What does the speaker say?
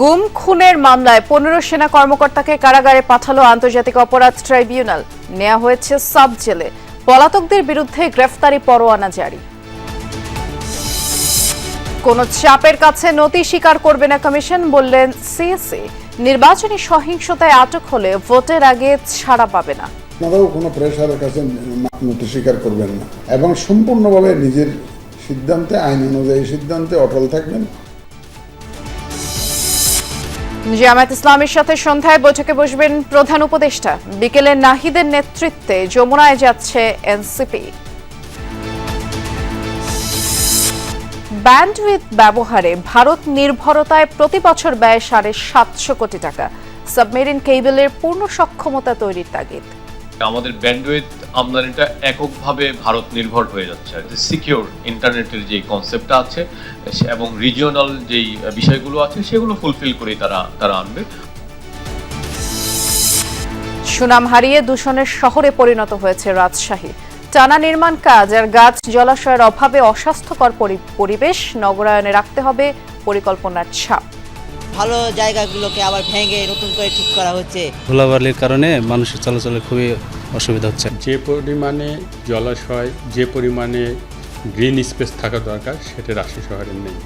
গুম খুনের মামলায় পনেরো সেনা কর্মকর্তাকে কারাগারে পাঠালো আন্তর্জাতিক অপরাধ ট্রাইব্যুনাল। নেওয়া হয়েছে সাব জেলে। পলাতকদের বিরুদ্ধে গ্রেফতারি পরোয়ানা জারি। কোন চাপের কাছে নতি স্বীকার করবে না কমিশন বললেন সিএসি নির্বাচনী সহিংসতায় আটক হলে ভোটের আগে ছাড়া পাবে না। আপনারাও কোনো প্রেশারের কাছে নতি স্বীকার করবেন না। এবং সম্পূর্ণভাবে নিজের সিদ্ধান্তে, আইন অনুযায়ী সিদ্ধান্তে অটল থাকবেন। জামায়াত ইসলামের সাথে সন্ধ্যায় বৈঠকে বসবেন প্রধান উপদেষ্টা। বিকেলে নাহিদের নেতৃত্বে যমুনায় যাচ্ছে এনসিপি। ব্যান্ডউইথ ব্যবহারে ভারত নির্ভরতায় প্রতি বছর ব্যয় সাড়ে সাতশো কোটি টাকা। সাবমেরিন কেবলের পূর্ণ সক্ষমতা তৈরির তাগিদ। আমাদের ব্যান্ডউইথ আমদানিটা এককভাবে ভারত নির্ভর হয়ে যাচ্ছে সিকিউর ইন্টারনেটের যে কনসেপ্টটা আছে, এবং রিজিওনাল যেই বিষয়গুলো আছে, সেগুলো ফুলফিল করেই তারা তারা আনবে। সুনাম হারিয়ে দূষণের শহরে পরিণত হয়েছে রাজশাহী। টানা নির্মাণ কাজ আর গাছ জলাশয়ের অভাবে অস্বাস্থ্যকর পরিবেশ নগরায়নে রাখতে হবে পরিকল্পনার ছাপ। ভালো জায়গাগুলোকে আবার ভেঙে নতুন করে ঠিক করা হচ্ছে। ধুলাবালির কারণে মানুষের চলাচলে খুবই অসুবিধা হচ্ছে। যে পরিমাণে জলাশয় যে পরিমাণে গ্রিন স্পেস থাকা দরকার সেটা রাশি শহরের নেই।